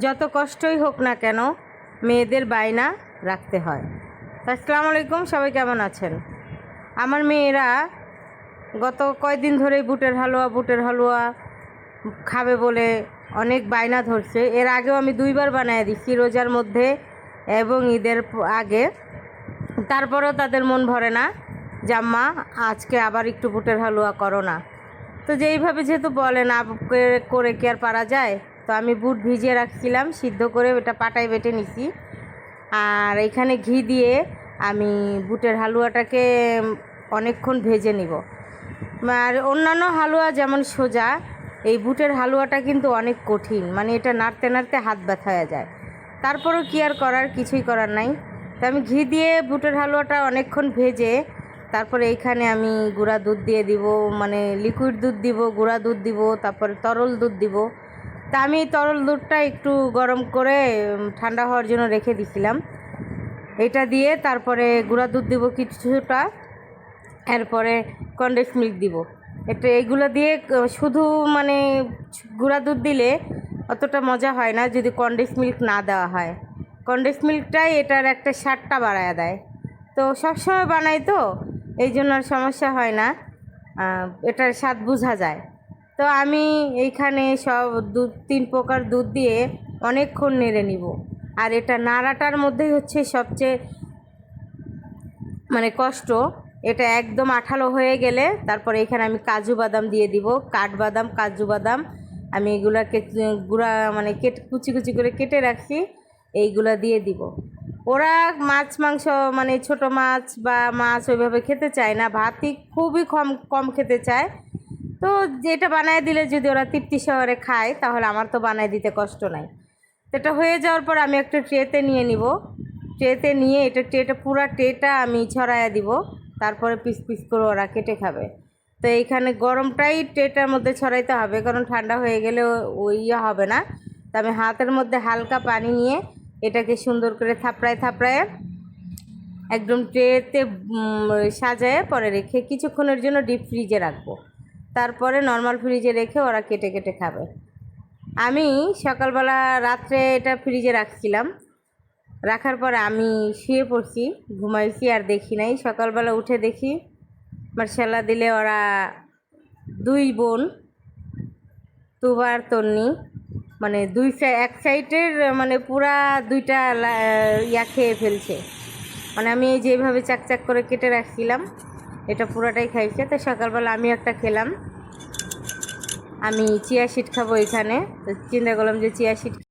যত কষ্টই হোক না কেন মেয়েদের বায়না রাখতে হয়। আসসালামু আলাইকুম, সবাই কেমন আছেন? আমার মেয়েরা গত কয়দিন ধরেই বুটের হালুয়া বুটের হালুয়া খাবে বলে অনেক বায়না ধরছে। এর আগেও আমি দুইবার বানায় দিচ্ছি রোজার মধ্যে এবং ঈদের আগে। তারপরেও তাদের মন ভরে না জাম্মা আজকে আবার একটু বুটের হালুয়া করো না। তো যেইভাবে যেহেতু বলে না করে- করে কি আর পারা যায়? তো আমি বুট ভিজিয়ে রাখছিলাম, সিদ্ধ করে ওটা পাটায় বেটে নিছি। আর এখানে ঘি দিয়ে আমি বুটের হালুয়াটাকে অনেকক্ষণ ভেজে নিব। আর অন্যান্য হালুয়া যেমন সোজা, এই বুটের হালুয়াটা কিন্তু অনেক কঠিন মানে এটা নাড়তে নাড়তে হাত ব্যথা হয়ে যায়। তারপরেও কি আর করার, কিছুই করার নাই। তো আমি ঘি দিয়ে বুটের হালুয়াটা অনেকক্ষণ ভেজে তারপরে এইখানে আমি গুঁড়া দুধ দিয়ে দিব মানে লিকুইড দুধ দিব, গুঁড়া দুধ দিব, তারপরে তরল দুধ দিব। তা আমি তরল দুধটা একটু গরম করে ঠান্ডা হওয়ার জন্য রেখে দিছিলাম। এটা দিয়ে তারপরে গুঁড়া দুধ দিব কিছুটা, এরপরে কন্ডেন্স মিল্ক দিব। এটা এইগুলো দিয়ে শুধু মানে গুঁড়া দুধ দিলে অতটা মজা হয় না যদি কন্ডেন্স মিল্ক না দেওয়া হয়। কন্ডেন্স মিল্কটাই এটার একটা স্বাদটা বাড়ায় দেয়। তো সবসময় বানাই তো, এই জন্য আর সমস্যা হয় না। এটার স্বাদ বোঝা যায়। তো আমি এইখানে সব দু তিন প্রকার দুধ দিয়ে অনেকক্ষণ নেড়ে নিব। আর এটা নাড়াটার মধ্যেই হচ্ছে সবচেয়ে মানে কষ্ট। এটা একদম আঠালো হয়ে গেলে তারপরে এখানে আমি কাজু বাদাম দিয়ে দিব। কাঠবাদাম কাজু বাদাম, আমি এগুলাকে গুঁড়া মানে কেটে, কুচি কুচি করে কেটে রাখি, এইগুলা দিয়ে দিব। ওরা মাছ, মাংস মানে ছোট মাছ বা মাছ ওইভাবে খেতে চায় না, ভাতই খুবই কম কম খেতে চায়। তো যেটা বানায় দিলে যদি ওরা তৃপ্তি শহরে খায়, তাহলে আমার তো বানায় দিতে কষ্ট নাই। তো এটা হয়ে যাওয়ার পর আমি একটা ট্রেতে নিয়ে নিব। ট্রেতে নিয়ে এটা ট্রেটা, পুরো ট্রেটা আমি ছড়াইয়া দিব। তারপরে পিস পিস করে ওরা কেটে খাবে। তো এইখানে গরমটাই ট্রেটার মধ্যে ছড়াইতে হবে, কারণ ঠান্ডা হয়ে গেলে ওই ইয়ে হবে না। তো আমি হাতের মধ্যে হালকা পানি নিয়ে এটাকে সুন্দর করে থাপড়ায় থাপড়ায় একদম ট্রেতে সাজায় পরে রেখে কিছুক্ষণের জন্য ডিপ ফ্রিজে রাখব। তারপরে নর্মাল ফ্রিজে রেখে ওরা কেটে কেটে খাবে। আমি সকালবেলা রাত্রে এটা ফ্রিজে রাখছিলাম। রাখার পর আমি শুয়ে পড়ছি, ঘুমাইছি আর দেখি নাই। সকালবেলা উঠে দেখি, মার্শাল্লাহ, দিলে ওরা দুই বোন তুবার তন্নি মানে দুই এক সাইডের মানে পুরা দুইটা ইয়া খেয়ে ফেলছে। মানে আমি যেভাবে চাকচাক করে কেটে রাখছিলাম এটা পুরোটাই খাইছে। তো সকালবেলা আমি একটা খেলাম। আমি চিয়া সিট খাব এখানে। তো চিন্তা করলাম যে চিয়া সিট